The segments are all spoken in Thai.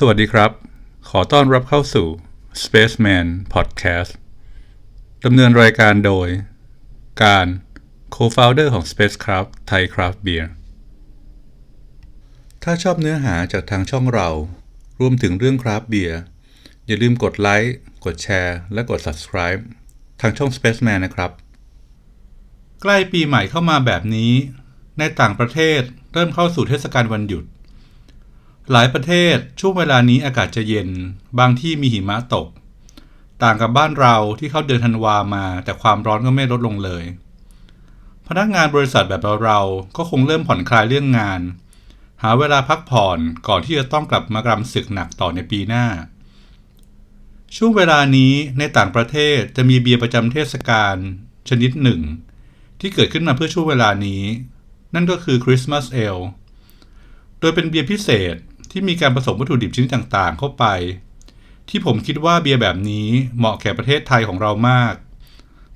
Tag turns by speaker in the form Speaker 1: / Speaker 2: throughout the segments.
Speaker 1: สวัสดีครับ ขอต้อนรับเข้าสู่ Spaceman Podcast ดำเนินรายการโดย การ Co-founder ของ Spacecraft Thai Craft Beer ถ้าชอบเนื้อหาจากทางช่องเรา รวมถึงเรื่องคราฟเบียร์อย่าลืมกดไลค์ กดแชร์ และกด subscribe ทางช่อง Spaceman นะครับ ใกล้ปีใหม่เข้ามาแบบนี้ ในต่างประเทศเริ่มเข้าสู่เทศกาลวันหยุด หลายประเทศช่วงเวลานี้อากาศจะเย็น บางที่มีหิมะตก ต่างกับบ้านเราที่เข้าเดือนธันวามา แต่ความร้อนก็ไม่ลดลงเลย พนักงานบริษัทแบบเราๆก็คงเริ่มผ่อนคลายเรื่องงาน หาเวลาพักผ่อนก่อนที่จะต้องกลับมากรำศึกหนักต่อในปีหน้า ช่วงเวลานี้ในต่างประเทศจะมีเบียร์ประจำเทศกาลชนิดหนึ่ง ที่เกิดขึ้นมาเพื่อช่วงเวลานี้ นั่นก็คือคริสต์มาสเอลโดยเป็นเบียร์พิเศษ ที่มีการผสมวัตถุดิบชนิดต่างๆ เข้าไป ที่ผมคิดว่าเบียร์แบบนี้เหมาะแก่ประเทศไทยของเรามาก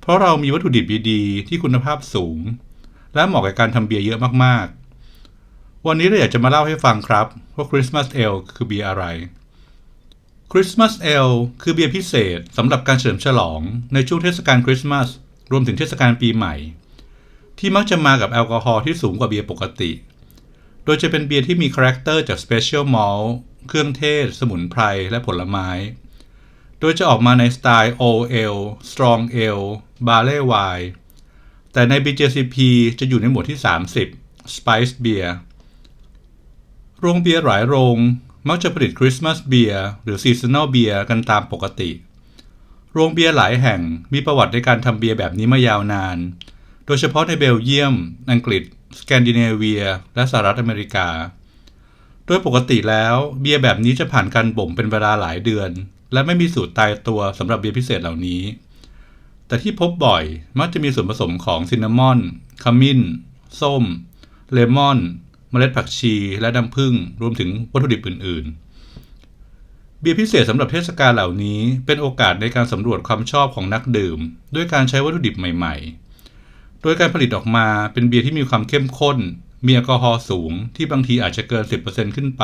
Speaker 1: เพราะเรามีวัตถุดิบดีๆ ที่คุณภาพสูง และเหมาะกับการทำเบียร์เยอะมากๆ วันนี้เราอยากจะมาเล่าให้ฟังครับว่าคริสต์มาสเอลคือเบียร์อะไรคริสต์มาสเอลคือเบียร์พิเศษสำหรับการเฉลิมฉลองในช่วงเทศกาลคริสต์มาสรวมถึงเทศกาลปีใหม่ ที่มักจะมากับแอลกอฮอล์ที่สูงกว่าเบียร์ปกติ โดยจะเป็นเบียร์ที่มีคาแรคเตอร์จาก Special Malt เครื่องเทศ สมุนไพร และผลไม้ โดยจะออกมาในสไตล์ Old Ale Strong Ale Barley Wine แต่ใน BJCP จะอยู่ในหมวดที่ 30 Spice Beer โรงเบียร์หลายโรง มักจะผลิตคริสต์มาสเบียร์หรือซีซัน a l เบียร์กันตามปกติ โรงเบียร์หลายแห่งมีประวัติในการทำเบียร์แบบนี้มายาวนาน โดยเฉพาะในเบลเยียม อังกฤษ สแกนดิเนเวีย และสหรัฐอเมริกา โดยปกติแล้วเบียร์แบบนี้จะผ่านการบ่มเป็นเวลาหลายเดือน และไม่มีสูตรตายตัวสำหรับเบียร์พิเศษเหล่านี้ แต่ที่พบบ่อยมักจะมีส่วนผสมของซินนามอนขมิ้น ส้ม เลมอน เมล็ดผักชี และน้ำผึ้งรวมถึงวัตถุดิบอื่น ๆเบียร์พิเศษสำหรับเทศกาลเหล่านี้ เป็นโอกาสในการสำรวจความชอบของนักดื่ม ด้วยการใช้วัตถุดิบใหม่ๆ โดยการผลิตออกมาเป็นเบียร์ที่มีความเข้มข้น มีแอลกอฮอล์สูงที่บางทีอาจจะเกิน 10%ขึ้นไป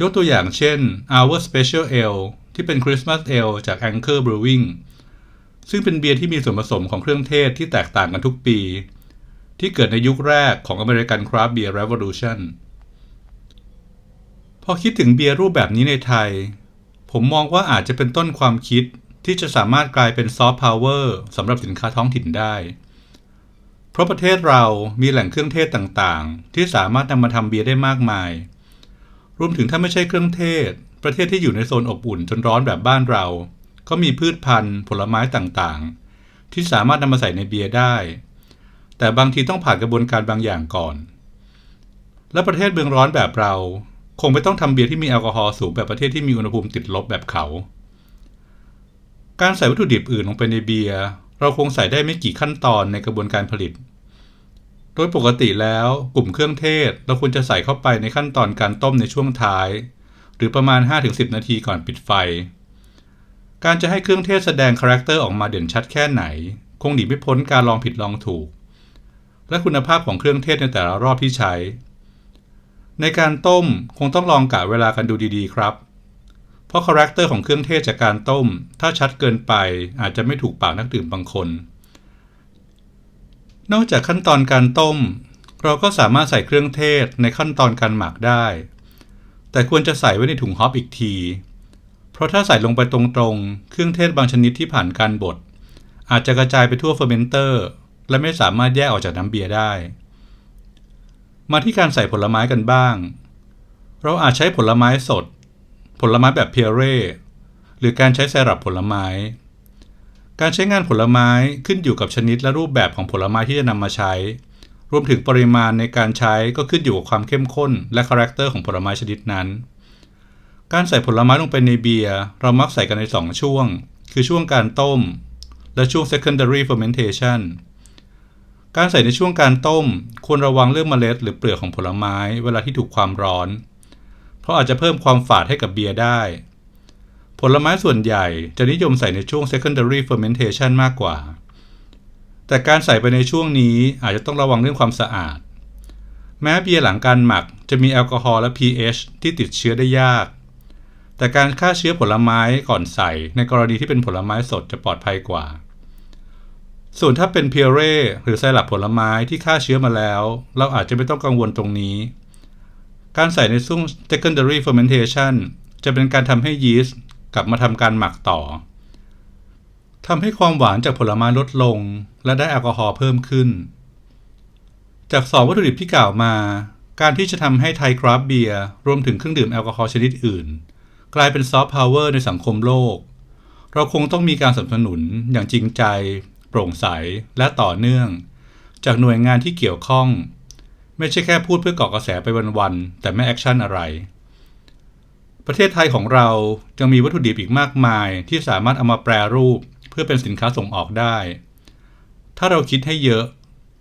Speaker 1: ยกตัวอย่างเช่น Our Special Ale ที่เป็น Christmas Ale จาก Anchor Brewing ซึ่งเป็นเบียร์ที่มีส่วนผสมของเครื่องเทศที่แตกต่างกันทุกปี ที่เกิดในยุคแรกของ American Craft Beer Revolution พอคิดถึงเบียร์รูปแบบนี้ในไทย ผมมองว่าอาจจะเป็นต้นความคิด ที่จะสามารถกลายเป็นซอฟต์พาวเวอร์สำหรับสินค้าท้องถิ่นได้ เพราะประเทศเรามีแหล่งเครื่องเทศต่างๆ ที่สามารถนำมาทำเบียร์ได้มากมาย รวมถึงถ้าไม่ใช่เครื่องเทศ ประเทศที่อยู่ในโซนอบอุ่นจนร้อนแบบบ้านเรา ก็มีพืชพันธุ์ ผลไม้ต่างๆ ที่สามารถนำมาใส่ในเบียร์ได้ แต่บางทีต้องผ่านกระบวนการบางอย่างก่อน และประเทศเมืองร้อนแบบเรา คงไม่ต้องทำเบียร์ที่มีแอลกอฮอล์สูงแบบประเทศที่มีอุณหภูมิติดลบแบบเขา การใส่วัตถุดิบอื่นลงไปในเบียร์เราคงใส่ได้ไม่กี่ขั้นตอนในกระบวนการผลิต โดยปกติแล้วกลุ่มเครื่องเทศ เราควรจะใส่เข้าไปในขั้นตอนการต้มในช่วงท้าย หรือประมาณ 5-10 นาทีก่อนปิดไฟ การจะให้เครื่องเทศแสดงคาแรคเตอร์ออกมาเด่นชัดแค่ไหน คงหนีไม่พ้นการลองผิดลองถูก และคุณภาพของเครื่องเทศในแต่ละรอบที่ใช้ ในการต้มคงต้องลองกะเวลากันดูดีๆ ครับ ราะคาแรคเตอร์ของเครื่องเทศจากการต้ม ถ้าชัดเกินไปอาจจะไม่ถูกปากนักดื่มบางคน นอกจากขั้นตอนการต้ม เราก็สามารถใส่เครื่องเทศในขั้นตอนการหมักได้ แต่ควรจะใส่ไว้ในถุงฮอปอีกที เพราะถ้าใส่ลงไปตรงๆ เครื่องเทศบางชนิดที่ผ่านการบดอาจจะกระจายไปทั่วเฟอร์เมนเตอร์ และไม่สามารถแยกออกจากน้ำเบียร์ได้ มาที่การใส่ผลไม้กันบ้าง เราอาจใช้ผลไม้สด ผลไม้แบบเพียเร่หรือการใช้ไซรัปผลไม้ การใช้งานผลไม้ขึ้นอยู่กับชนิดและรูปแบบของผลไม้ที่จะนำมาใช้ รวมถึงปริมาณในการใช้ก็ขึ้นอยู่กับความเข้มข้น และคาแรคเตอร์ของผลไม้ชนิดนั้น การใส่ผลไม้ลงไปในเบียร์เรามักใส่กันใน 2 ช่วง คือช่วงการต้ม และช่วง secondary fermentation การใส่ในช่วงการต้ม ควรระวังเรื่องเมล็ดหรือเปลือกของผลไม้เวลาที่ถูกความร้อน เพราะอาจจะเพิ่มความฝาดให้กับเบียร์ได้ ผลไม้ส่วนใหญ่จะนิยมใส่ในช่วง secondary fermentation มากกว่า แต่การใส่ไปในช่วงนี้อาจจะต้องระวังเรื่องความสะอาด แม้เบียร์หลังการหมักจะมีแอลกอฮอล์และ pH ที่ติดเชื้อได้ยาก แต่การฆ่าเชื้อผลไม้ก่อนใส่ในกรณีที่เป็นผลไม้สดจะปลอดภัยกว่า ส่วนถ้าเป็นเพียเร่หรือไซรัปผลไม้ที่ฆ่าเชื้อมาแล้ว เราอาจจะไม่ต้องกังวลตรงนี้ การใส่ในซุ้ม secondary fermentation จะเป็นการทำให้ยีสต์กลับมาทำการหมักต่อทำให้ความหวานจากผลไม้ลดลง และได้แอลกอฮอล์เพิ่มขึ้น จากสองวัตถุดิบที่กล่าวมา การที่จะทำให้ไทยคราฟเบียร์รวมถึงเครื่องดื่มแอลกอฮอล์ชนิดอื่น กลายเป็นซอฟต์พาวเวอร์ในสังคมโลก เราคงต้องมีการสนับสนุนอย่างจริงใจ โปร่งใสและต่อเนื่อง จากหน่วยงานที่เกี่ยวข้อง ไม่ใช่แค่พูดเพื่อกาะกระแสไปวันๆแต่ไม่แอคชั่นอะไร ประเทศไทยของเรายังมีวัตถุดิบอีกมากมาย ที่สามารถเอามาแปรรูปเพื่อเป็นสินค้าส่งออกได้ ถ้าเราคิดให้เยอะ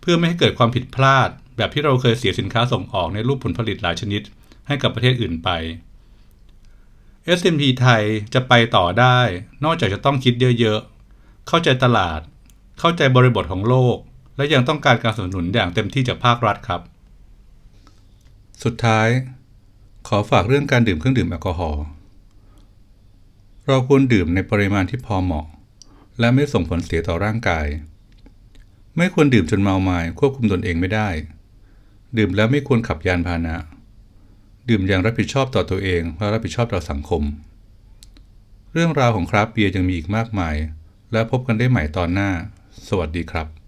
Speaker 1: เพื่อไม่ให้เกิดความผิดพลาด แบบที่เราเคยเสียสินค้าส่งออกในรูปผลผลิตหลายชนิด ให้กับประเทศอื่นไป SMP ไทยจะไปต่อได้ นอกจากจะต้องคิดเยอะๆ เข้าใจตลาด เข้าใจบริบทของโลก และยังต้องการการสนับสนุนอย่างเต็มที่จากภาครัฐครับ สุดท้าย ขอฝากเรื่องการดื่มเครื่องดื่มแอลกอฮอล์เราควรดื่มในปริมาณที่พอเหมาะ และไม่ส่งผลเสียต่อร่างกาย ไม่ควรดื่มจนเมามายควบคุมตนเองไม่ได้ ดื่มแล้วไม่ควรขับยานพาหนะ ดื่มอย่างรับผิดชอบต่อตัวเองและรับผิดชอบต่อสังคม เรื่องราวของคราฟต์เบียร์ยังมีอีกมากมาย และพบกันได้ใหม่ตอนหน้า สวัสดีครับ